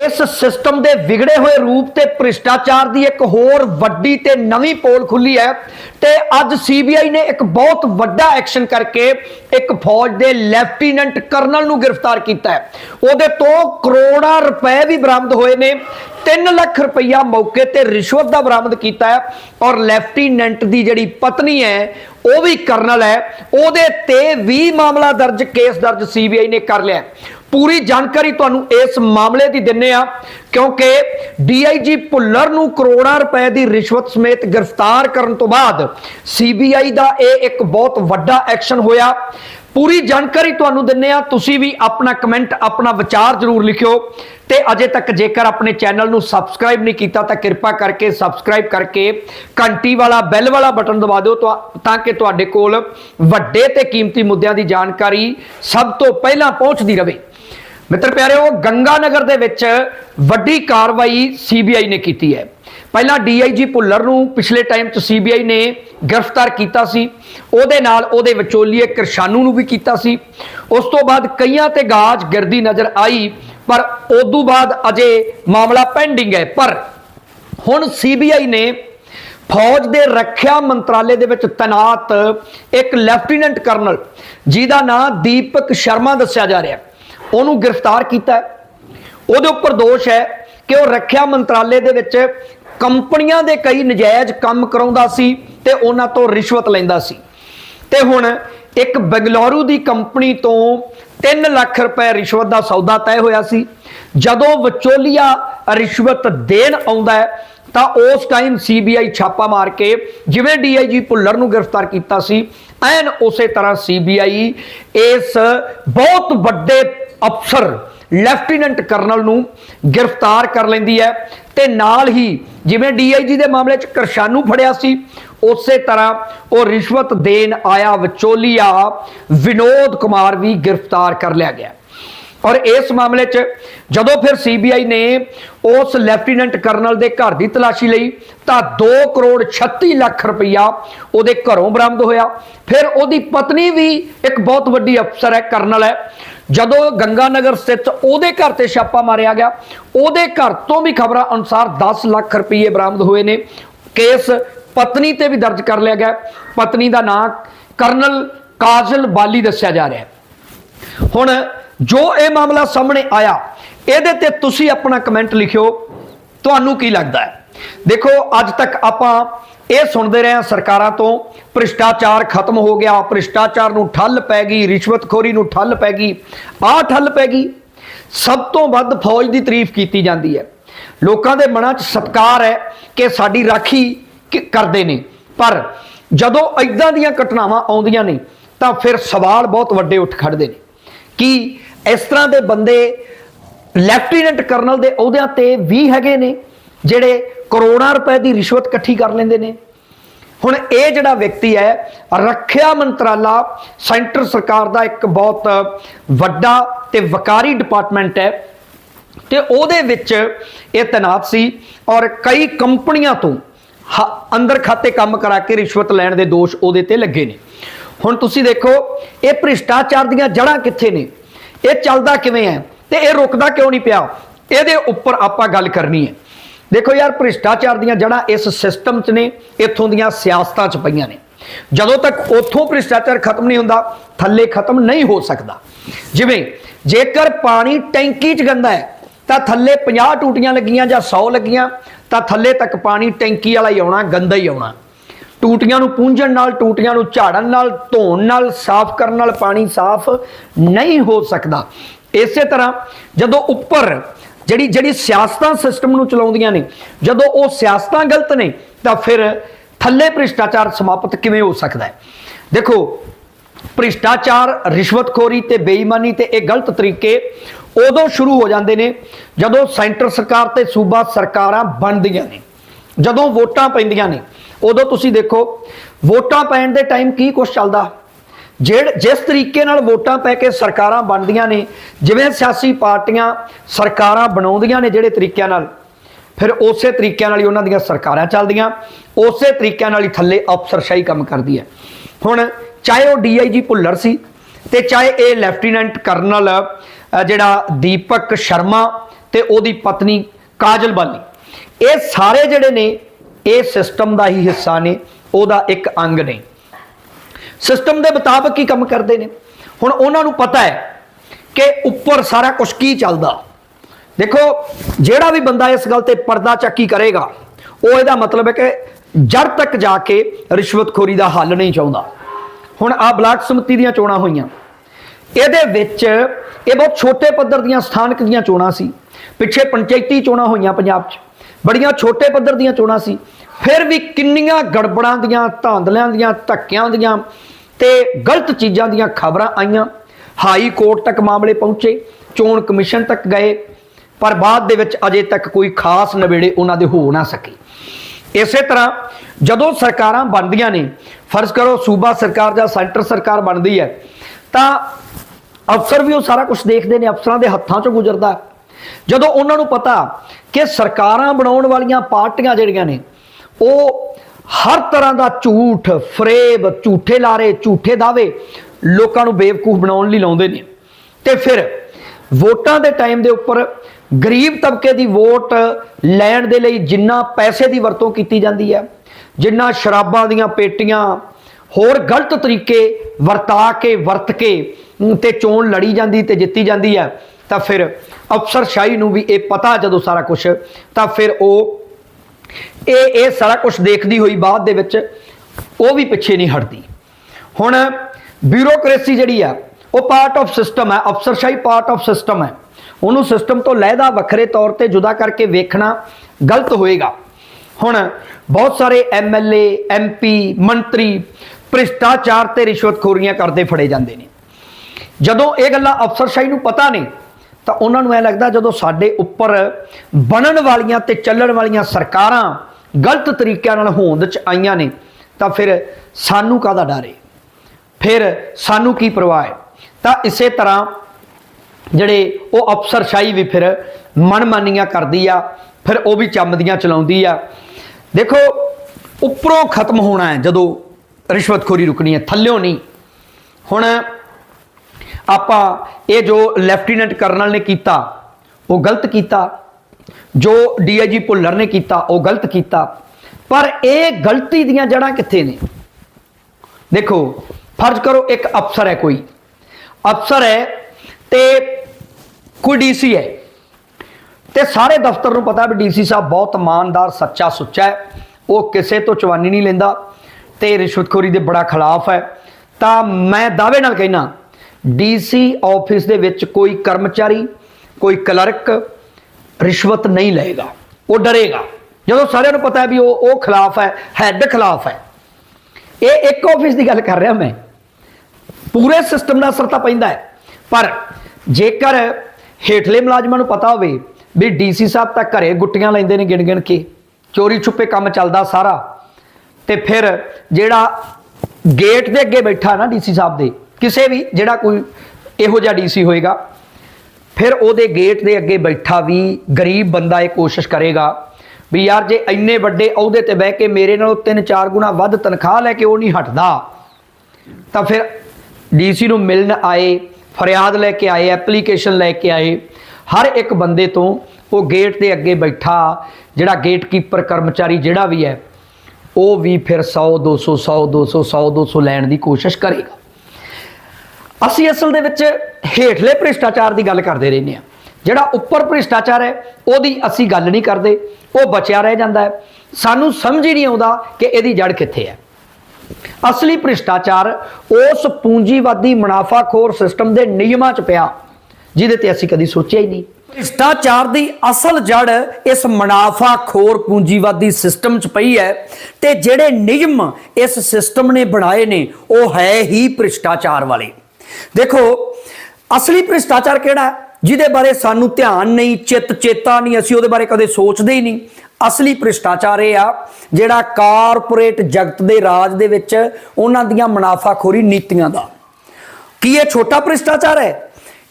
ਇਸ ਸਿਸਟਮ ਦੇ ਵਿਗੜੇ ਹੋਏ ਰੂਪ ਤੇ ਭ੍ਰਿਸ਼ਟਾਚਾਰ ਦੀ ਇੱਕ ਹੋਰ ਵੱਡੀ ਤੇ ਨਵੀਂ ਪੋਲ ਖੁੱਲੀ ਹੈ ਤੇ ਅੱਜ ਸੀਬੀਆਈ ਨੇ ਇੱਕ ਬਹੁਤ ਵੱਡਾ ਐਕਸ਼ਨ ਕਰਕੇ ਇੱਕ ਫੌਜ ਦੇ ਲੈਫਟੀਨੈਂਟ ਕਰਨਲ ਨੂੰ ਗ੍ਰਿਫਤਾਰ ਕੀਤਾ ਹੈ। ਉਹਦੇ ਤੋਂ ਕਰੋੜਾਂ ਰੁਪਏ ਵੀ ਬਰਾਮਦ ਹੋਏ ਨੇ। 3 ਲੱਖ ਰੁਪਈਆ ਮੌਕੇ ਤੇ ਰਿਸ਼ਵਤ ਦਾ ਬਰਾਮਦ ਕੀਤਾ ਹੈ ਔਰ ਲੈਫਟੀਨੈਂਟ ਦੀ ਜਿਹੜੀ ਪਤਨੀ ਹੈ, ਉਹ ਵੀ ਕਰਨਲ ਹੈ। ਉਹਦੇ ਤੇ ਵੀ ਮਾਮਲਾ ਦਰਜ, ਕੇਸ ਦਰਜ ਸੀਬੀਆਈ ਨੇ ਕਰ ਲਿਆ ਪੂਰੀ ਜਾਣਕਾਰੀ ਤੁਹਾਨੂੰ ਇਸ ਮਾਮਲੇ ਦੀ ਦਿੰਨੇ ਆ, ਕਿਉਂਕਿ ਡੀਆਈਜੀ ਭੁੱਲਰ ਨੂੰ ਕਰੋੜਾਂ ਰੁਪਏ ਦੀ ਰਿਸ਼ਵਤ ਸਮੇਤ ਗ੍ਰਿਫਤਾਰ ਕਰਨ ਤੋਂ ਬਾਅਦ ਸੀਬੀਆਈ ਦਾ ਇਹ ਇੱਕ ਬਹੁਤ ਵੱਡਾ ਐਕਸ਼ਨ ਹੋਇਆ। ਪੂਰੀ ਜਾਣਕਾਰੀ ਤੁਹਾਨੂੰ ਦਿੰਨੇ ਆ, ਤੁਸੀਂ ਵੀ ਆਪਣਾ ਕਮੈਂਟ, ਆਪਣਾ ਵਿਚਾਰ ਜ਼ਰੂਰ ਲਿਖਿਓ। ਤੇ ਅਜੇ ਤੱਕ ਜੇਕਰ ਆਪਣੇ ਚੈਨਲ ਨੂੰ ਸਬਸਕ੍ਰਾਈਬ ਨਹੀਂ ਕੀਤਾ, ਤਾਂ ਕਿਰਪਾ ਕਰਕੇ ਸਬਸਕ੍ਰਾਈਬ ਕਰਕੇ ਘੰਟੀ ਵਾਲਾ ਬੈਲ ਵਾਲਾ ਬਟਨ ਦਬਾ ਦਿਓ ਤਾਂ- ਤਾਂ ਕਿ ਤੁਹਾਡੇ ਕੋਲ ਵੱਡੇ ਤੇ ਕੀਮਤੀ ਮੁੱਦਿਆਂ ਦੀ ਜਾਣਕਾਰੀ ਸਭ ਤੋਂ ਪਹਿਲਾਂ ਪਹੁੰਚਦੀ ਰਹੇ ਮਿੱਤਰ ਪਿਆਰਿਓ ਗੰਗਾ ਨਗਰ ਦੇ ਵਿੱਚ ਵੱਡੀ ਕਾਰਵਾਈ ਸੀਬੀਆਈ ਨੇ ਕੀਤੀ ਹੈ। ਪਹਿਲਾਂ ਡੀਆਈਜੀ ਭੁੱਲਰ ਨੂੰ ਪਿਛਲੇ ਟਾਈਮ 'ਚ ਸੀਬੀਆਈ ਨੇ ਗ੍ਰਿਫਤਾਰ ਕੀਤਾ ਸੀ। ਉਹਦੇ ਨਾਲ ਉਹਦੇ ਵਿਚੋਲੀਏ ਕਿਰਸ਼ਾਨੂ ਨੂੰ ਵੀ ਕੀਤਾ ਸੀ। ਉਸ ਤੋਂ ਬਾਅਦ ਕਈਆਂ ਤੇ ਗਾਜ ਗਿਰਦੀ ਨਜ਼ਰ ਆਈ ਪਰ ਉਦੋਂ ਬਾਅਦ ਅਜੇ ਮਾਮਲਾ ਪੈਂਡਿੰਗ ਹੈ। ਪਰ ਹੁਣ ਸੀਬੀਆਈ ਨੇ ਫੌਜ ਦੇ ਰੱਖਿਆ ਮੰਤਰਾਲੇ ਦੇ ਵਿੱਚ ਤੈਨਾਤ ਇੱਕ ਲੈਫਟੀਨੈਂਟ ਕਰਨਲ ਜਿਹਦਾ ਨਾਮ ਦੀਪਕ ਸ਼ਰਮਾ ਦੱਸਿਆ ਜਾ ਰਿਹਾ ਹੈ, ਉਹਨੂੰ ਗ੍ਰਿਫਤਾਰ ਕੀਤਾ ਉਹਦੇ ਉੱਪਰ ਦੋਸ਼ ਹੈ ਕਿ ਉਹ ਰੱਖਿਆ ਮੰਤਰਾਲੇ ਦੇ ਵਿੱਚ ਕੰਪਨੀਆਂ ਦੇ ਕਈ ਨਜਾਇਜ਼ ਕੰਮ ਕਰਾਉਂਦਾ ਸੀ ਤੇ ਉਹਨਾਂ ਤੋਂ ਰਿਸ਼ਵਤ ਲੈਂਦਾ ਸੀ। ਤੇ ਹੁਣ ਇੱਕ ਬੰਗਲੌਰੂ ਦੀ ਕੰਪਨੀ ਤੋਂ 3 ਲੱਖ ਰੁਪਏ ਰਿਸ਼ਵਤ ਦਾ ਸੌਦਾ ਤੈਅ ਹੋਇਆ ਸੀ। ਜਦੋਂ ਵਿਚੋਲੀਆ ਰਿਸ਼ਵਤ ਦੇਣ ਆਉਂਦਾ ਹੈ, ਤਾਂ ਉਸ ਟਾਈਮ ਸੀਬੀਆਈ ਛਾਪਾ ਮਾਰ ਕੇ ਜਿਵੇਂ ਡੀਆਈਜੀ ਭੁੱਲਰ ਨੂੰ ਗ੍ਰਿਫਤਾਰ ਕੀਤਾ ਸੀ, ਐਨ ਉਸੇ ਤਰ੍ਹਾਂ ਸੀਬੀਆਈ ਇਸ ਬਹੁਤ ਵੱਡੇ ਅਫਸਰ, ਲੈਫਟੀਨੈਂਟ ਕਰਨਲ ਨੂੰ ਗ੍ਰਿਫਤਾਰ ਕਰ ਲੈਂਦੀ ਹੈ ਤੇ ਨਾਲ ਹੀ ਜਿਵੇਂ ਡੀਆਈਜੀ ਦੇ ਮਾਮਲੇ 'ਚ ਕਰਸ਼ਾਨੂ ਫੜਿਆ ਸੀ, ਉਸੇ ਤਰ੍ਹਾਂ ਉਹ ਰਿਸ਼ਵਤ ਦੇਣ ਆਇਆ ਵਿਚੋਲੀਆ, ਵਿਨੋਦ ਕੁਮਾਰ ਵੀ ਗ੍ਰਿਫਤਾਰ ਕਰ ਲਿਆ ਗਿਆ। ਔਰ ਇਸ ਮਾਮਲੇ 'ਚ ਜਦੋਂ ਫਿਰ ਸੀਬੀਆਈ ਨੇ ਉਸ ਲੈਫਟੀਨੈਂਟ ਕਰਨਲ ਦੇ ਘਰ ਦੀ ਤਲਾਸ਼ੀ ਲਈ ਤਾਂ 2 ਕਰੋੜ 36 ਲੱਖ ਰੁਪਈਆ ਉਹਦੇ ਘਰੋਂ ਬਰਾਮਦ ਹੋਇਆ। ਫਿਰ ਉਹਦੀ ਪਤਨੀ ਵੀ ਇੱਕ ਬਹੁਤ ਵੱਡੀ ਅਫਸਰ ਹੈ, ਕਰਨਲ ਹੈ। ਜਦੋਂ ਗੰਗਾਨਗਰ ਸਥਿਤ ਉਹਦੇ ਘਰ ਤੇ ਛਾਪਾ ਮਾਰਿਆ ਗਿਆ, ਉਹਦੇ ਘਰ ਤੋਂ ਵੀ ਖਬਰਾਂ ਅਨੁਸਾਰ 10 ਲੱਖ ਰੁਪਏ ਬਰਾਮਦ ਹੋਏ ਨੇ। ਕੇਸ ਪਤਨੀ ਤੇ ਵੀ ਦਰਜ ਕਰ ਲਿਆ ਗਿਆ। ਪਤਨੀ ਦਾ ਨਾਂ ਕਰਨਲ ਕਾਜਲ ਬਾਲੀ ਦੱਸਿਆ ਜਾ ਰਿਹਾ ਹੈ। ਹੁਣ ਜੋ ਇਹ ਮਾਮਲਾ ਸਾਹਮਣੇ ਆਇਆ, ਇਹਦੇ ਤੇ ਤੁਸੀਂ ਆਪਣਾ ਕਮੈਂਟ ਲਿਖਿਓ। ਤੁਹਾਨੂੰ ਕੀ ਲੱਗਦਾ ਹੈ? ਦੇਖੋ, ਅੱਜ ਤੱਕ ਆਪਾਂ ਇਹ ਸੁਣਦੇ ਰਹੇ ਹਾਂ ਸਰਕਾਰਾਂ ਤੋਂ, ਭ੍ਰਿਸ਼ਟਾਚਾਰ ਖਤਮ ਹੋ ਗਿਆ, ਭ੍ਰਿਸ਼ਟਾਚਾਰ ਨੂੰ ਠੱਲ ਪੈ ਗਈ, ਰਿਸ਼ਵਤਖੋਰੀ ਨੂੰ ਠੱਲ ਪੈ ਗਈ, ਆਹ ਠੱਲ ਪੈ ਗਈ। ਸਭ ਤੋਂ ਵੱਧ ਫੌਜ ਦੀ ਤਾਰੀਫ ਕੀਤੀ ਜਾਂਦੀ ਹੈ। ਲੋਕਾਂ ਦੇ ਮਨਾਂ 'ਚ ਸਤਕਾਰ ਹੈ ਕਿ ਸਾਡੀ ਰਾਖੀ ਕਿ- ਕਰਦੇ ਨੇ। ਪਰ ਜਦੋਂ ਇਦਾਂ ਦੀਆਂ ਘਟਨਾਵਾਂ ਆਉਂਦੀਆਂ ਨੇ, ਤਾਂ ਫਿਰ ਸਵਾਲ ਬਹੁਤ ਵੱਡੇ ਉੱਠ ਖੜਦੇ ਨੇ। ਕਿ ਇਸ ਤਰ੍ਹਾਂ ਦੇ ਬੰਦੇ ਲੈਫਟੀਨੈਂਟ ਕਰਨਲ ਦੇ ਅਹੁਦਿਆਂ ਤੇ ਵੀ ਹੈਗੇ ਨੇ, ਜਿਹੜੇ ਕਰੋੜਾਂ ਰੁਪਏ ਦੀ ਰਿਸ਼ਵਤ ਇਕੱਠੀ ਕਰ ਲੈਂਦੇ ਨੇ। ਹੁਣ ਇਹ ਜਿਹੜਾ ਵਿਅਕਤੀ ਹੈ, ਰੱਖਿਆ ਮੰਤਰਾਲਾ ਸੈਂਟਰ ਸਰਕਾਰ ਦਾ ਇੱਕ ਬਹੁਤ ਵੱਡਾ ਤੇ ਵਕਾਰੀ ਡਿਪਾਰਟਮੈਂਟ ਹੈ ਤੇ ਉਹਦੇ ਵਿੱਚ ਇਹ ਤੈਨਾਤ ਸੀ ਔਰ ਕਈ ਕੰਪਨੀਆਂ ਤੋਂ ਹ- ਅੰਦਰ ਖਾਤੇ ਕੰਮ ਕਰਾ ਕੇ ਰਿਸ਼ਵਤ ਲੈਣ ਦੇ ਦੋਸ਼ ਉਹਦੇ ਤੇ ਲੱਗੇ ਨੇ। ਹੁਣ ਤੁਸੀਂ ਦੇਖੋ, ਇਹ ਭ੍ਰਿਸ਼ਟਾਚਾਰ ਦੀਆਂ ਜੜ੍ਹਾਂ ਕਿੱਥੇ ਨੇ? ਇਹ ਚੱਲਦਾ ਕਿਵੇਂ ਹੈ? ਤੇ ਇਹ ਰੁਕਦਾ ਕਿਉਂ ਨਹੀਂ ਪਿਆ? ਇਹਦੇ ਉੱਪਰ ਆਪਾਂ ਗੱਲ ਕਰਨੀ ਹੈ। ਦੇਖੋ ਯਾਰ, ਭ੍ਰਿਸ਼ਟਾਚਾਰ ਦੀਆਂ ਜੜ੍ਹਾਂ ਇਸ ਸਿਸਟਮ 'ਚ ਨੇ, ਇੱਥੋਂ ਦੀਆਂ ਸਿਆਸਤਾਂ 'ਚ ਪਈਆਂ ਨੇ। ਜਦੋਂ ਤੱਕ ਉੱਥੋਂ ਭ੍ਰਿਸ਼ਟਾਚਾਰ ਖਤਮ ਨਹੀਂ ਹੁੰਦਾ, ਥੱਲੇ ਖਤਮ ਨਹੀਂ ਹੋ ਸਕਦਾ। ਜਿਵੇਂ, ਜੇਕਰ ਪਾਣੀ ਟੈਂਕੀ 'ਚ ਗੰਦਾ ਹੈ, ਤਾਂ ਥੱਲੇ 50 ਟੂਟੀਆਂ ਲੱਗੀਆਂ ਜਾਂ 100 ਲੱਗੀਆਂ, ਤਾਂ ਥੱਲੇ ਤੱਕ ਪਾਣੀ ਟੈਂਕੀ ਵਾਲਾ ਹੀ ਆਉਣਾ, ਗੰਦਾ ਹੀ ਆਉਣਾ। ਟੂਟੀਆਂ ਨੂੰ ਪੂੰਝਣ ਨਾਲ, ਟੂਟੀਆਂ ਨੂੰ ਝਾੜਨ ਨਾਲ, ਧੋਣ ਨਾਲ, ਸਾਫ਼ ਕਰਨ ਨਾਲ ਪਾਣੀ ਸਾਫ਼ ਨਹੀਂ ਹੋ ਸਕਦਾ। ਇਸੇ ਤਰ੍ਹਾਂ ਜਦੋਂ ਉੱਪਰ ਜਿਹੜੀ ਜਿਹੜੀ ਸਿਆਸਤਾਂ ਸਿਸਟਮ ਨੂੰ ਚਲਾਉਂਦੀਆਂ ਨੇ, ਜਦੋਂ ਉਹ ਸਿਆਸਤਾਂ ਗਲਤ ਨੇ, ਤਾਂ ਫਿਰ ਥੱਲੇ ਭ੍ਰਿਸ਼ਟਾਚਾਰ ਸਮਾਪਤ ਕਿਵੇਂ ਹੋ ਸਕਦਾ ਹੈ? ਦੇਖੋ, ਭ੍ਰਿਸ਼ਟਾਚਾਰ, ਰਿਸ਼ਵਤਖੋਰੀ ਤੇ ਬੇਈਮਾਨੀ ਤੇ ਇਹ ਗਲਤ ਤਰੀਕੇ ਉਦੋਂ ਸ਼ੁਰੂ ਹੋ ਜਾਂਦੇ ਨੇ ਜਦੋਂ ਸੈਂਟਰ ਸਰਕਾਰ ਤੇ ਸੂਬਾ ਸਰਕਾਰਾਂ ਬਣਦੀਆਂ ਨੇ, ਜਦੋਂ ਵੋਟਾਂ ਪੈਂਦੀਆਂ ਨੇ ਉਦੋਂ ਤੁਸੀਂ ਦੇਖੋ, ਵੋਟਾਂ ਪੈਣ ਦੇ ਟਾਈਮ ਕੀ ਕੁਝ ਚੱਲਦਾ? ਜਿਹੜੇ, ਜਿਸ ਤਰੀਕੇ ਨਾਲ ਵੋਟਾਂ ਪੈ ਕੇ ਸਰਕਾਰਾਂ ਬਣਦੀਆਂ ਨੇ, ਜਿਵੇਂ ਸਿਆਸੀ ਪਾਰਟੀਆਂ ਸਰਕਾਰਾਂ ਬਣਾਉਂਦੀਆਂ ਨੇ ਜਿਹੜੇ ਤਰੀਕਿਆਂ ਨਾਲ, ਫਿਰ ਉਸੇ ਤਰੀਕਿਆਂ ਨਾਲ ਹੀ ਉਹਨਾਂ ਦੀਆਂ ਸਰਕਾਰਾਂ ਚੱਲਦੀਆਂ, ਉਸੇ ਤਰੀਕਿਆਂ ਨਾਲ ਹੀ ਥੱਲੇ ਅਫਸਰਸ਼ਾਹੀ ਕੰਮ ਕਰਦੀ ਹੈ। ਹੁਣ ਚਾਹੇ ਉਹ ਡੀਆਈਜੀ ਭੁੱਲਰ ਸੀ ਤੇ ਚਾਹੇ ਇਹ ਲੈਫਟੀਨੈਂਟ ਕਰਨਲ ਜਿਹੜਾ ਦੀਪਕ ਸ਼ਰਮਾ ਤੇ ਉਹਦੀ ਪਤਨੀ ਕਾਜਲ ਬਾਲੀ ਇਹ ਸਾਰੇ ਜਿਹੜੇ ਨੇ ਇਹ ਸਿਸਟਮ ਦਾ ਹੀ ਹਿੱਸਾ ਨੇ, ਉਹਦਾ ਇੱਕ ਅੰਗ ਨੇ। ਸਿਸਟਮ ਦੇ ਮੁਤਾਬਕ ਹੀ ਕੰਮ ਕਰਦੇ ਨੇ। ਹੁਣ ਉਹਨਾਂ ਨੂੰ ਪਤਾ ਹੈ ਕਿ ਉੱਪਰ ਸਾਰਾ ਕੁਝ ਕੀ ਚੱਲਦਾ। ਦੇਖੋ, ਜਿਹੜਾ ਵੀ ਬੰਦਾ ਇਸ ਗੱਲ ਤੇ ਪਰਦਾ ਚੱਕੀ ਕਰੇਗਾ, ਉਹ ਇਹਦਾ ਮਤਲਬ ਹੈ ਕਿ ਜੜ ਤੱਕ ਜਾ ਕੇ ਰਿਸ਼ਵਤਖੋਰੀ ਦਾ ਹੱਲ ਨਹੀਂ ਚਾਹੁੰਦਾ। ਹੁਣ ਆ ਬਲਾਕ ਸਮਿਤੀ ਦੀਆਂ ਚੋਣਾਂ ਹੋਈਆਂ। ਇਹਦੇ ਵਿੱਚ ਇਹ ਬਹੁਤ ਛੋਟੇ ਪੱਧਰ ਦੀਆਂ ਸਥਾਨਕ ਦੀਆਂ ਚੋਣਾਂ ਸੀ। ਪਿੱਛੇ ਪੰਚਾਇਤੀ ਚੋਣਾਂ ਹੋਈਆਂ ਪੰਜਾਬ 'ਚ। ਬੜੀਆਂ ਛੋਟੇ ਪੱਧਰ ਦੀਆਂ ਚੋਣਾਂ ਸੀ। ਫਿਰ ਵੀ ਕਿੰਨੀਆਂ ਗੜਬੜਾਂ ਦੀਆਂ, ਧਾਂਦਲਿਆਂ ਦੀਆਂ, ਧੱਕਿਆਂ ਦੀਆਂ ਤੇ ਗਲਤ ਚੀਜ਼ਾਂ ਦੀਆਂ ਖਬਰਾਂ ਆਈਆਂ। ਹਾਈ ਕੋਰਟ ਤੱਕ ਮਾਮਲੇ ਪਹੁੰਚੇ, ਚੋਣ ਕਮਿਸ਼ਨ ਤੱਕ ਗਏ, ਪਰ ਬਾਅਦ ਦੇ ਵਿੱਚ ਅਜੇ ਤੱਕ ਕੋਈ ਖਾਸ ਨਵੇੜੇ ਉਹਨਾਂ ਦੇ ਹੋ ਨਾ ਸਕੇ। ਇਸੇ ਤਰ੍ਹਾਂ ਜਦੋਂ ਸਰਕਾਰਾਂ ਬਣਦੀਆਂ ਨੇ, ਫਰਜ਼ ਕਰੋ ਸੂਬਾ ਸਰਕਾਰ ਜਾਂ ਸੈਂਟਰ ਸਰਕਾਰ ਬਣਦੀ ਹੈ, ਤਾਂ ਅਫਸਰ ਵੀ ਉਹ ਸਾਰਾ ਕੁਝ ਦੇਖਦੇ ਨੇ, ਅਫਸਰਾਂ ਦੇ ਹੱਥਾਂ 'ਚੋਂ ਗੁਜ਼ਰਦਾ। ਜਦੋਂ ਉਹਨਾਂ ਨੂੰ ਪਤਾ ਕਿ ਸਰਕਾਰਾਂ ਬਣਾਉਣ ਵਾਲੀਆਂ ਪਾਰਟੀਆਂ ਜਿਹੜੀਆਂ ਨੇ, ਉਹ ਹਰ ਤਰ੍ਹਾਂ ਦਾ ਝੂਠ, ਫਰੇਬ, ਝੂਠੇ ਲਾਰੇ, ਝੂਠੇ ਦਾਅਵੇ ਲੋਕਾਂ ਨੂੰ ਬੇਵਕੂਫ ਬਣਾਉਣ ਲਈ ਲਾਉਂਦੇ ਨੇ। ਤੇ ਫਿਰ ਵੋਟਾਂ ਦੇ ਟਾਈਮ ਦੇ ਉੱਪਰ ਗਰੀਬ ਤਬਕੇ ਦੀ ਵੋਟ ਲੈਣ ਦੇ ਲਈ ਜਿੰਨਾ ਪੈਸੇ ਦੀ ਵਰਤੋਂ ਕੀਤੀ ਜਾਂਦੀ ਹੈ, ਜਿੰਨਾ ਸ਼ਰਾਬਾਂ ਦੀਆਂ ਪੇਟੀਆਂ ਹੋਰ ਗਲਤ ਤਰੀਕੇ ਵਰਤਾ ਕੇ, ਵਰਤ ਕੇ, ਤੇ ਚੋਣ ਲੜੀ ਜਾਂਦੀ ਤੇ ਜਿੱਤੀ ਜਾਂਦੀ ਹੈ ਤਾਂ ਫਿਰ ਅਫਸਰਸ਼ਾਹੀ ਨੂੰ ਵੀ ਇਹ ਪਤਾ ਜਦੋਂ ਸਾਰਾ ਕੁਝ ਤਾਂ ਫਿਰ ਉਹ ਇਹ ਇਹ ਸਾਰਾ ਕੁਝ ਦੇਖਦੀ ਹੋਈ ਬਾਅਦ ਦੇ ਵਿੱਚ ਉਹ ਵੀ ਪਿੱਛੇ ਨਹੀਂ ਹਟਦੀ। ਹੁਣ ਬਿਊਰੋਕ੍ਰੇਸੀ ਜਿਹੜੀ ਆ, ਉਹ ਪਾਰਟ ਆਫ ਸਿਸਟਮ ਹੈ ਅਫਸਰਸ਼ਾਹੀ ਪਾਰਟ ਆਫ ਸਿਸਟਮ ਹੈ ਉਹਨੂੰ ਸਿਸਟਮ ਤੋਂ ਲਹਿਦਾ ਵੱਖਰੇ ਤੌਰ ਤੇ ਜੁਦਾ ਕਰਕੇ ਵੇਖਣਾ ਗਲਤ ਹੋਏਗਾ। ਹੁਣ ਬਹੁਤ ਸਾਰੇ ਐਮਐਲਏ ਐਮਪੀ ਮੰਤਰੀ ਭ੍ਰਿਸ਼ਟਾਚਾਰ ਤੇ ਰਿਸ਼ਵਤਖੋਰੀਆਂ ਕਰਦੇ ਫੜੇ ਜਾਂਦੇ ਨੇ। ਜਦੋਂ ਇਹ ਗੱਲਾਂ ਅਫਸਰਸ਼ਾਹੀ ਨੂੰ ਪਤਾ ਨੇ ਤਾਂ ਉਹਨਾਂ ਨੂੰ ਐ ਲੱਗਦਾ ਜਦੋਂ ਸਾਡੇ ਉੱਪਰ ਬਣਨ ਵਾਲੀਆਂ ਤੇ ਚੱਲਣ ਵਾਲੀਆਂ ਸਰਕਾਰਾਂ ਗਲਤ ਤਰੀਕਿਆਂ ਨਾਲ ਹੋਂਦ ਚ ਆਈਆਂ ਨੇ, ਤਾਂ ਫਿਰ ਸਾਨੂੰ ਕਾਹਦਾ ਡਰ ਹੈ ਫਿਰ ਸਾਨੂੰ ਕੀ ਪਰਵਾਹ ਹੈ ਤਾਂ ਇਸੇ ਤਰ੍ਹਾਂ ਜਿਹੜੇ ਉਹ ਅਫਸਰਸ਼ਾਹੀ ਵੀ ਫਿਰ ਮਨਮਾਨੀਆਂ ਕਰਦੀ ਆ, ਫਿਰ ਉਹ ਵੀ ਚੰਮਦੀਆਂ ਚਲਾਉਂਦੀ ਆ। ਦੇਖੋ, ਉੱਪਰੋਂ ਖਤਮ ਹੋਣਾ ਹੈ ਜਦੋਂ ਰਿਸ਼ਵਤਖੋਰੀ ਰੁਕਣੀ ਹੈ, ਥੱਲਿਓਂ ਨਹੀਂ। ਹੁਣ ਆਪਾਂ ਇਹ ਜੋ ਲੈਫਟੀਨੈਂਟ ਕਰਨਲ ਨੇ ਕੀਤਾ, ਉਹ ਗਲਤ ਕੀਤਾ। ਜੋ ਡੀਆਈਜੀ ਭੁੱਲਰ ਨੇ ਕੀਤਾ, ਉਹ ਗਲਤ ਕੀਤਾ। ਪਰ ਇਹ ਗਲਤੀ ਦੀਆਂ ਜੜ੍ਹਾਂ ਕਿੱਥੇ ਨੇ? ਦੇਖੋ, ਫਰਜ਼ ਕਰੋ ਇੱਕ ਅਫਸਰ ਹੈ ਕੋਈ। ਅਫਸਰ ਹੈ ਤੇ ਕੋਈ ਡੀਸੀ ਹੈ। ਤੇ ਸਾਰੇ ਦਫ਼ਤਰ ਨੂੰ ਪਤਾ ਵੀ ਡੀਸੀ ਸਾਹਿਬ ਬਹੁਤ ਇਮਾਨਦਾਰ ਸੱਚਾ ਸੁੱਚਾ ਹੈ। ਉਹ ਕਿਸੇ ਤੋਂ ਚਵਾਨੀ ਨਹੀਂ ਲੈਂਦਾ ਤੇ ਰਿਸ਼ਵਤਖੋਰੀ ਦੇ ਬੜਾ ਖਿਲਾਫ ਹੈ। ਤਾਂ ਮੈਂ ਦਾਅਵੇ ਨਾਲ ਕਹਿਣਾ ਡੀਸੀ ਆਫਿਸ ਦੇ ਵਿੱਚ ਕੋਈ ਕਰਮਚਾਰੀ, ਕੋਈ ਕਲਰਕ ਰਿਸ਼ਵਤ ਨਹੀਂ ਲਏਗਾ। ਉਹ ਡਰੇਗਾ। ਜਦੋਂ ਸਾਰਿਆਂ ਨੂੰ ਪਤਾ ਹੈ ਵੀ ਉਹ ਉਹ ਖਿਲਾਫ ਹੈ, ਹੈੱਡ ਖਿਲਾਫ ਹੈ। ਇਹ ਇੱਕ ਆਫਿਸ ਦੀ ਗੱਲ ਕਰ ਰਿਹਾ ਮੈਂ। ਪੂਰੇ ਸਿਸਟਮ ਦਾ ਅਸਰ ਤਾਂ ਪੈਂਦਾ ਹੈ। ਪਰ ਜੇਕਰ ਹੇਠਲੇ ਮੁਲਾਜ਼ਮਾਂ ਨੂੰ ਪਤਾ ਹੋਵੇ ਵੀ ਡੀਸੀ ਸਾਹਿਬ ਤਾਂ ਘਰੇ ਗੁੱਟੀਆਂ ਲੈਂਦੇ ਨੇ ਗਿਣ ਗਿਣ ਕੇ, ਚੋਰੀ ਛੁਪੇ ਕੰਮ ਚੱਲਦਾ ਸਾਰਾ, ਤੇ ਫਿਰ ਜਿਹੜਾ ਗੇਟ ਦੇ ਅੱਗੇ ਬੈਠਾ ਨਾ ਡੀਸੀ ਸਾਹਿਬ ਦੇ ਕਿਸੇ ਵੀ ਜਿਹੜਾ ਕੋਈ ਇਹੋ ਜਿਹਾ ਡੀਸੀ ਹੋਏਗਾ, ਫਿਰ ਉਹਦੇ ਗੇਟ ਦੇ ਅੱਗੇ ਬੈਠਾ ਵੀ ਗਰੀਬ ਬੰਦਾ ਇਹ ਕੋਸ਼ਿਸ਼ ਕਰੇਗਾ ਵੀ ਯਾਰ ਜੇ ਇੰਨੇ ਵੱਡੇ ਅਹੁਦੇ ਤੇ ਬਹਿ ਕੇ ਮੇਰੇ ਨਾਲੋਂ ਤਿੰਨ ਚਾਰ ਗੁਣਾ ਵੱਧ ਤਨਖਾਹ ਲੈ ਕੇ ਉਹ ਨਹੀਂ ਹਟਦਾ, ਤਾਂ ਫਿਰ ਡੀਸੀ ਨੂੰ ਮਿਲਣ ਆਏ, ਫਰਿਆਦ ਲੈ ਕੇ ਆਏ ਐਪਲੀਕੇਸ਼ਨ ਲੈ ਕੇ ਆਏ, ਹਰ ਇੱਕ ਬੰਦੇ ਤੋਂ ਉਹ ਗੇਟ ਦੇ ਅੱਗੇ ਬੈਠਾ, ਜਿਹੜਾ ਗੇਟਕੀਪਰ ਕਰਮਚਾਰੀ ਜਿਹੜਾ ਵੀ ਹੈ, ਉਹ ਵੀ ਫਿਰ 100 200 100 200 100 200 ਲੈਣ ਦੀ ਕੋਸ਼ਿਸ਼ ਕਰੇਗਾ। ਅਸੀਂ ਅਸਲ ਦੇ ਵਿੱਚ ਹੇਠਲੇ ਭ੍ਰਿਸ਼ਟਾਚਾਰ ਦੀ ਗੱਲ ਕਰਦੇ ਰਹਿੰਦੇ ਆ ਜਿਹੜਾ ਉੱਪਰ ਭ੍ਰਿਸ਼ਟਾਚਾਰ ਹੈ, ਉਹਦੀ ਅਸੀਂ ਗੱਲ ਨਹੀਂ ਕਰਦੇ, ਉਹ ਬਚਿਆ ਰਹਿ ਜਾਂਦਾ ਹੈ। ਸਾਨੂੰ ਸਮਝ ਹੀ ਨਹੀਂ ਆਉਂਦਾ ਕਿ ਇਹਦੀ ਜੜ ਕਿੱਥੇ ਹੈ। ਅਸਲੀ ਭ੍ਰਿਸ਼ਟਾਚਾਰ ਉਸ ਪੂੰਜੀਵਾਦੀ ਮੁਨਾਫਾਖੋਰ ਸਿਸਟਮ ਦੇ ਨਿਯਮਾਂ 'ਚ ਪਿਆ, ਜਿਹਦੇ ਤੇ ਅਸੀਂ ਕਦੀ ਸੋਚਿਆ ਹੀ ਨਹੀਂ। ਭ੍ਰਿਸ਼ਟਾਚਾਰ ਦੀ ਅਸਲ ਜੜ ਇਸ ਮੁਨਾਫਾਖੋਰ ਪੂੰਜੀਵਾਦੀ ਸਿਸਟਮ 'ਚ ਪਈ ਹੈ ਤੇ ਜਿਹੜੇ ਨਿਯਮ ਇਸ ਸਿਸਟਮ ਨੇ ਬਣਾਏ ਨੇ, ਉਹ ਹੈ ਹੀ ਭ੍ਰਿਸ਼ਟਾਚਾਰ ਵਾਲੇ। ਦੇਖੋ, ਅਸਲੀ ਭ੍ਰਿਸ਼ਟਾਚਾਰ ਕਿਹੜਾ ਜਿਹਦੇ ਬਾਰੇ ਸਾਨੂੰ ਧਿਆਨ ਨਹੀਂ, ਚਿੱਤ ਚੇਤਾ ਨਹੀਂ, ਅਸੀਂ ਉਹਦੇ ਬਾਰੇ ਕਦੇ ਸੋਚਦੇ ਹੀ ਨਹੀਂ। ਅਸਲੀ ਭ੍ਰਿਸ਼ਟਾਚਾਰ ਇਹ ਆ, ਜਿਹੜਾ ਕਾਰਪੋਰੇਟ ਜਗਤ ਦੇ ਰਾਜ ਦੇ ਵਿੱਚ ਉਹਨਾਂ ਦੀਆਂ ਮੁਨਾਫਾਖੋਰੀ ਨੀਤੀਆਂ ਦਾ। ਕੀ ਇਹ ਛੋਟਾ ਭ੍ਰਿਸ਼ਟਾਚਾਰ ਹੈ?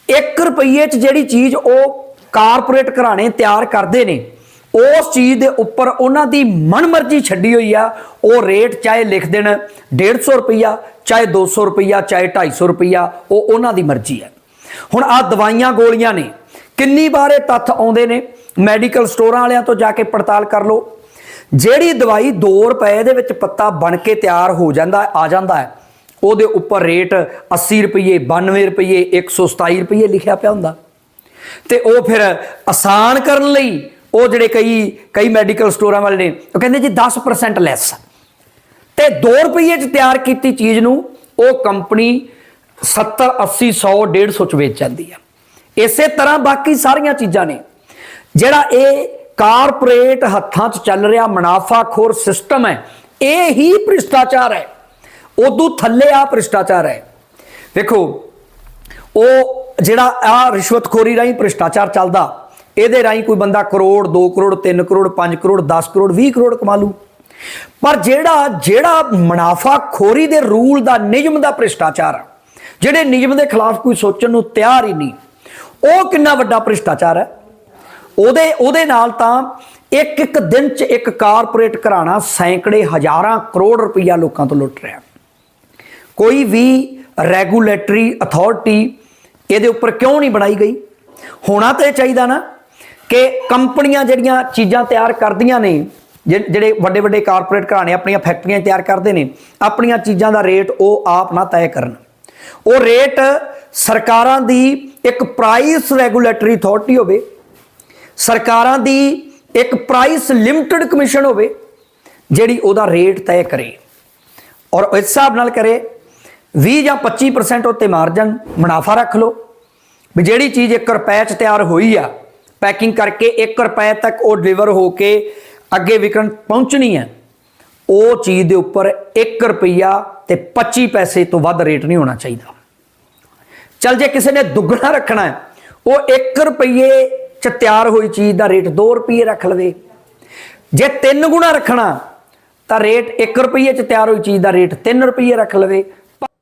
1 ਰੁਪਏ 'ਚ ਜਿਹੜੀ ਚੀਜ਼ ਉਹ ਕਾਰਪੋਰੇਟ ਘਰਾਣੇ ਤਿਆਰ ਕਰਦੇ ਨੇ ਉਸ ਚੀਜ਼ ਦੇ ਉੱਪਰ ਉਹਨਾਂ ਦੀ ਮਨਮਰਜ਼ੀ ਛੱਡੀ ਹੋਈ ਆ। ਉਹ ਰੇਟ ਚਾਹੇ ਲਿਖ ਦੇਣ 150 ਰੁਪਈਆ, ਚਾਹੇ 200 ਰੁਪਈਆ, ਚਾਹੇ 250 ਰੁਪਈਆ, ਉਹ ਉਹਨਾਂ ਦੀ ਮਰਜ਼ੀ ਹੈ। ਹੁਣ ਆ ਦਵਾਈਆਂ ਗੋਲੀਆਂ ਨੇ, ਕਿੰਨੀ ਵਾਰ ਇਹ ਤੱਥ ਆਉਂਦੇ ਨੇ? ਮੈਡੀਕਲ ਸਟੋਰਾਂ ਵਾਲਿਆਂ ਤੋਂ ਜਾ ਕੇ ਪੜਤਾਲ ਕਰ ਲਓ। ਜਿਹੜੀ ਦਵਾਈ 2 ਰੁਪਏ ਦੇ ਵਿੱਚ ਪੱਤਾ ਬਣ ਕੇ ਤਿਆਰ ਹੋ ਜਾਂਦਾ, ਆ ਜਾਂਦਾ ਹੈ, ਉਹਦੇ ਉੱਪਰ ਰੇਟ 80 ਰੁਪਏ 92 ਰੁਪਏ 127 ਰੁਪਏ ਲਿਖਿਆ ਪਿਆ ਹੁੰਦਾ। ਤੇ ਉਹ ਫਿਰ ਆਸਾਨ ਕਰਨ ਲਈ ਉਹ ਜਿਹੜੇ ਕਈ ਕਈ ਮੈਡੀਕਲ ਸਟੋਰਾਂ ਵਾਲੇ ਨੇ, ਉਹ ਕਹਿੰਦੇ ਜੀ 10% ਲੈਸ ਤੇ 2 ਰੁਪਏ ਚ ਤਿਆਰ ਕੀਤੀ ਚੀਜ਼ ਨੂੰ, ਉਹ ਕੰਪਨੀ 70 80 100 150 ਚ ਵੇਚ ਜਾਂਦੀ ਹੈ ਇਸੇ ਤਰ੍ਹਾਂ ਬਾਕੀ ਸਾਰੀਆਂ ਚੀਜ਼ਾਂ ਨੇ। ਜਿਹੜਾ ਇਹ ਕਾਰਪੋਰੇਟ ਹੱਥਾਂ 'ਚ ਚੱਲ ਰਿਹਾ ਮੁਨਾਫਾਖੋਰ ਸਿਸਟਮ ਹੈ, ਇਹ ਹੀ ਭ੍ਰਿਸ਼ਟਾਚਾਰ ਹੈ। ਉਦੋਂ ਥੱਲੇ ਆ ਭ੍ਰਿਸ਼ਟਾਚਾਰ ਹੈ। ਦੇਖੋ ਉਹ ਜਿਹੜਾ ਆ ਰਿਸ਼ਵਤਖੋਰੀ ਰਾਹੀਂ ਭ੍ਰਿਸ਼ਟਾਚਾਰ ਚੱਲਦਾ ਇਹਦੇ ਰਾਹੀਂ ਕੋਈ ਬੰਦਾ ਕਰੋੜ 2 ਕਰੋੜ 3 ਕਰੋੜ 5 ਕਰੋੜ 10 ਕਰੋੜ 20 ਕਰੋੜ ਕਮਾ ਲੂ। ਪਰ ਜਿਹੜਾ ਜਿਹੜਾ ਮੁਨਾਫਾਖੋਰੀ ਦੇ ਰੂਲ ਦਾ ਨਿਯਮ ਦਾ ਭ੍ਰਿਸ਼ਟਾਚਾਰ ਆ, ਜਿਹੜੇ ਨਿਯਮ ਦੇ ਖਿਲਾਫ ਕੋਈ ਸੋਚਣ ਨੂੰ ਤਿਆਰ ਹੀ ਨਹੀਂ ਉਹ ਕਿੰਨਾ ਵੱਡਾ ਭ੍ਰਿਸ਼ਟਾਚਾਰ ਹੈ? ਉਹਦੇ ਉਹਦੇ ਨਾਲ ਤਾਂ ਇੱਕ ਇੱਕ ਦਿਨ ਚ ਇੱਕ ਕਾਰਪੋਰੇਟ ਘਰਾਣਾ ਸੈਂਕੜੇ ਹਜ਼ਾਰਾਂ ਕਰੋੜ ਰੁਪਈਆ ਲੋਕਾਂ ਤੋਂ ਲੁੱਟ ਰਿਹਾ। ਕੋਈ ਵੀ ਰੈਗੂਲੇਟਰੀ ਅਥਾਰਟੀ ਇਹਦੇ ਉੱਪਰ ਕਿਉਂ ਨਹੀਂ ਬਣਾਈ ਗਈ? ਹੋਣਾ ਤਾਂ ਇਹ ਚਾਹੀਦਾ ਨਾ ਕਿ ਕੰਪਨੀਆਂ ਜਿਹੜੀਆਂ ਚੀਜ਼ਾਂ ਤਿਆਰ ਕਰਦੀਆਂ ਨੇ ਜਿਹੜੇ ਵੱਡੇ ਵੱਡੇ ਕਾਰਪੋਰੇਟ ਘਰਾਣੇ ਆਪਣੀਆਂ ਫੈਕਟਰੀਆਂ ਤਿਆਰ ਕਰਦੇ ਨੇ, ਆਪਣੀਆਂ ਚੀਜ਼ਾਂ ਦਾ ਰੇਟ ਉਹ ਆਪ ਨਾ ਤੈਅ ਕਰਨ। ਉਹ ਰੇਟ ਸਰਕਾਰਾਂ ਦੀ ਇੱਕ ਪ੍ਰਾਈਸ ਰੈਗੂਲੇਟਰੀ ਅਥਾਰਟੀ ਹੋਵੇ, ਸਰਕਾਰਾਂ ਦੀ ਇੱਕ ਪ੍ਰਾਈਸ ਲਿਮਟਿਡ ਕਮਿਸ਼ਨ ਹੋਵੇ, ਜਿਹੜੀ ਉਹਦਾ ਰੇਟ ਤੈਅ ਕਰੇ। ਔਰ ਇਸ ਹਿਸਾਬ ਨਾਲ ਕਰੇ 20 ਜਾਂ 25% ਉੱਤੇ ਮਾਰਜਨ ਮੁਨਾਫਾ ਰੱਖ ਲਓ, ਵੀ ਜਿਹੜੀ ਚੀਜ਼ 1 ਰੁਪਏ ਚ ਤਿਆਰ ਹੋਈ ਆ ਪੈਕਿੰਗ ਕਰਕੇ 1 ਰੁਪਏ ਤੱਕ ਉਹ ਡਿਲੀਵਰ ਹੋ ਕੇ ਅੱਗੇ ਵਿਕਣ ਪਹੁੰਚਣੀ ਹੈ। ਉਹ ਚੀਜ਼ ਦੇ ਉੱਪਰ 1 ਰੁਪਈਆ ਤੇ 25 ਪੈਸੇ ਤੋਂ ਵੱਧ ਰੇਟ ਨਹੀਂ ਹੋਣਾ ਚਾਹੀਦਾ। ਚਲ ਜੇ ਕਿਸੇ ਨੇ ਦੁੱਗਣਾ ਰੱਖਣਾ ਹੈ, ਉਹ 1 ਰੁਪਏ ਚ ਤਿਆਰ ਹੋਈ ਚੀਜ਼ ਦਾ ਰੇਟ 2 ਰੁਪਏ ਰੱਖ ਲਵੇ। ਜੇ 3 ਗੁਣਾ ਰੱਖਣਾ, ਤਾਂ ਰੇਟ 1 ਰੁਪਏ ਚ ਤਿਆਰ ਹੋਈ ਚੀਜ਼ ਦਾ ਰੇਟ 3 ਰੁਪਏ ਰੱਖ ਲਵੇ।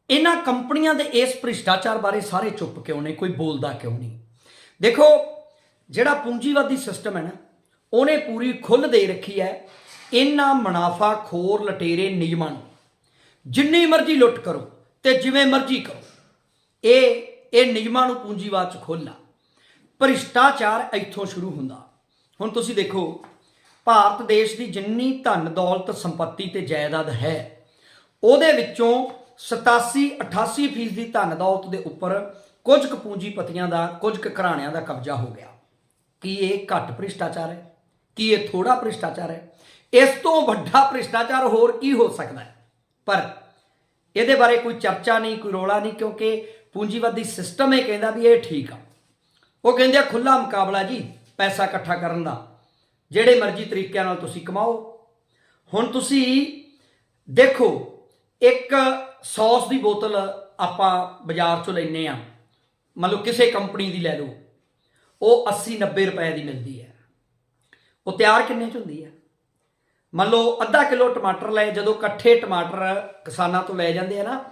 ਇਹਨਾਂ ਕੰਪਨੀਆਂ ਦੇ ਇਸ ਭ੍ਰਿਸ਼ਟਾਚਾਰ ਬਾਰੇ ਸਾਰੇ ਚੁੱਪ ਕਿਉਂ ਨੇ? ਕੋਈ ਬੋਲਦਾ ਕਿਉਂ ਨਹੀਂ? ਦੇਖੋ ਜਿਹੜਾ ਪੂੰਜੀਵਾਦੀ ਸਿਸਟਮ ਹੈ ਨਾ, ਉਹਨੇ ਪੂਰੀ ਖੁੱਲ੍ਹ ਦੇ ਰੱਖੀ ਹੈ ਇਹਨਾਂ ਮੁਨਾਫਾ ਖੋਰ ਲਟੇਰੇ ਨਿਯਮਾਂ ਨੂੰ। ਜਿੰਨੀ ਮਰਜ਼ੀ ਲੁੱਟ ਕਰੋ ਤੇ ਜਿਵੇਂ ਮਰਜ਼ੀ ਕਰੋ, ਇਹ ਇਹ ਨਿਯਮਾਂ ਨੂੰ ਪੂੰਜੀਵਾਦ ਚ ਖੋਲ੍ਹਣਾ। ਭ੍ਰਿਸ਼ਟਾਚਾਰ ਇੱਥੋਂ ਸ਼ੁਰੂ ਹੁੰਦਾ। ਹੁਣ ਤੁਸੀਂ ਦੇਖੋ, ਭਾਰਤ ਦੇਸ਼ ਦੀ ਜਿੰਨੀ ਧਨ ਦੌਲਤ ਸੰਪਤੀ ਤੇ ਜਾਇਦਾਦ ਹੈ, ਉਹਦੇ ਵਿੱਚੋਂ 87 88 ਫੀਸਦੀ ਦੀ ਧਨ ਦੌਲਤ ਦੇ ਉੱਪਰ ਕੁਝ ਕੁ ਪੂੰਜੀਪਤੀਆਂ ਦਾ, ਕੁਝ ਕੁ ਘਰਾਣਿਆਂ ਦਾ ਕਬਜ਼ਾ ਹੋ ਗਿਆ। ਕੀ ਇਹ ਘੱਟ ਭ੍ਰਿਸ਼ਟਾਚਾਰ ਹੈ? ਕੀ ਇਹ ਥੋੜਾ ਭ੍ਰਿਸ਼ਟਾਚਾਰ ਹੈ? ਇਸ ਤੋਂ ਵੱਡਾ ਭ੍ਰਿਸ਼ਟਾਚਾਰ ਹੋਰ ਕੀ ਹੋ ਸਕਦਾ ਹੈ? ਪਰ ਇਹਦੇ ਬਾਰੇ ਕੋਈ ਚਰਚਾ ਨਹੀਂ, ਕੋਈ ਰੋਲਾ ਨਹੀਂ, ਕਿਉਂਕਿ ਪੂੰਜੀਵਾਦੀ ਸਿਸਟਮ ਇਹ ਕਹਿੰਦਾ ਵੀ ਇਹ ਠੀਕ ਆ। ਉਹ ਕਹਿੰਦੇ ਆ ਖੁੱਲਾ ਮੁਕਾਬਲਾ ਜੀ, ਪੈਸਾ ਇਕੱਠਾ ਕਰਨ ਦਾ। ਜਿਹੜੇ ਮਰਜ਼ੀ ਤਰੀਕਿਆਂ ਨਾਲ ਤੁਸੀਂ ਕਮਾਓ। ਹੁਣ ਤੁਸੀਂ ਦੇਖੋ, ਇੱਕ ਸੌਸ ਦੀ ਬੋਤਲ ਆਪਾਂ ਬਾਜ਼ਾਰ ਚੋਂ ਲੈਨੇ ਆ ਮਤਲਬ ਕਿਸੇ ਕੰਪਨੀ ਦੀ ਲੈ ਲਓ। ਉਹ 80 90 ਰੁਪਏ ਦੀ ਮਿਲਦੀ ਹੈ। ਉਹ ਤਿਆਰ ਕਿੰਨੇ ਚ ਹੁੰਦੀ ਹੈ? ਮੰਨ ਲਓ ਅੱਧਾ ਕਿਲੋ ਟਮਾਟਰ ਲਏ ਜਦੋਂ ਇਕੱਠੇ ਟਮਾਟਰ ਕਿਸਾਨਾਂ ਤੋਂ ਲੈ ਜਾਂਦੇ ਆ ਨਾ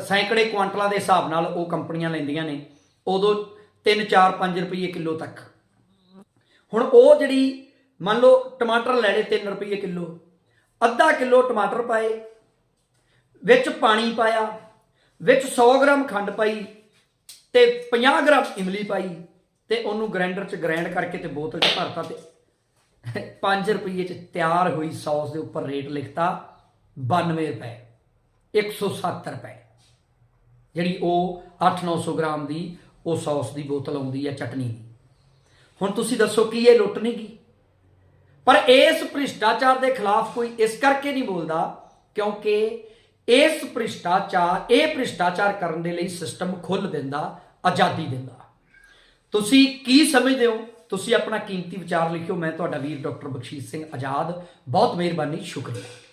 ਸੈਂਕੜੇ ਕੁਆਂਟਲਾਂ ਦੇ ਹਿਸਾਬ ਨਾਲ ਉਹ ਕੰਪਨੀਆਂ ਲੈਂਦੀਆਂ ਨੇ, ਉਦੋਂ 3 4 5 ਰੁਪਏ ਕਿਲੋ ਤੱਕ। ਹੁਣ ਉਹ ਜਿਹੜੀ ਮੰਨ ਲਓ ਟਮਾਟਰ ਲੈਣੇ ਲਏ 3 ਰੁਪਏ ਕਿਲੋ, ਅੱਧਾ ਕਿਲੋ ਟਮਾਟਰ ਪਾਏ, ਵਿੱਚ ਪਾਣੀ ਪਾਇਆ, ਵਿੱਚ 100 ਗ੍ਰਾਮ ਖੰਡ ਪਾਈ ਤੇ 50 ਗ੍ਰਾਮ ਇਮਲੀ ਪਾਈ ਤੇ ਉਹਨੂੰ ਗ੍ਰਾਈਂਡਰ 'ਚ ਗ੍ਰਾਈਂਡ ਕਰਕੇ ਤੇ ਬੋਤਲ 'ਚ ਭਰਤਾ ਤੇ 5 ਰੁਪਏ 'ਚ ਤਿਆਰ ਹੋਈ ਸੌਸ ਦੇ ਉੱਪਰ ਰੇਟ ਲਿਖਤਾ 92 ਰੁਪਏ 107 ਰੁਪਏ। ਜਿਹੜੀ ਉਹ 8-900 ਗ੍ਰਾਮ ਦੀ, ਉਹ ਸੌਸ ਦੀ ਬੋਤਲ ਆਉਂਦੀ ਹੈ ਚਟਨੀ ਦੀ। ਹੁਣ ਤੁਸੀਂ ਦੱਸੋ ਕੀ ਇਹ ਲੁੱਟ ਨਹੀਂ ਗਈ? ਪਰ ਇਸ ਭ੍ਰਿਸ਼ਟਾਚਾਰ ਦੇ ਖਿਲਾਫ ਕੋਈ ਇਸ ਕਰਕੇ ਨਹੀਂ ਬੋਲਦਾ ਕਿਉਂਕਿ ਇਸ ਭ੍ਰਿਸ਼ਟਾਚਾਰ, ਇਹ ਭ੍ਰਿਸ਼ਟਾਚਾਰ ਕਰਨ ਦੇ ਲਈ ਸਿਸਟਮ ਖੁੱਲ ਦਿੰਦਾ, ਆਜ਼ਾਦੀ ਦਿੰਦਾ। ਤੁਸੀਂ ਕੀ ਸਮਝਦੇ ਹੋ? ਤੁਸੀਂ ਆਪਣਾ ਕੀਮਤੀ ਵਿਚਾਰ ਲਿਖਿਓ। ਮੈਂ ਤੁਹਾਡਾ ਵੀਰ ਡਾਕਟਰ ਬਖਸ਼ੀਸ਼ ਸਿੰਘ ਆਜ਼ਾਦ। ਬਹੁਤ ਮਿਹਰਬਾਨੀ, ਸ਼ੁਕਰੀਆ।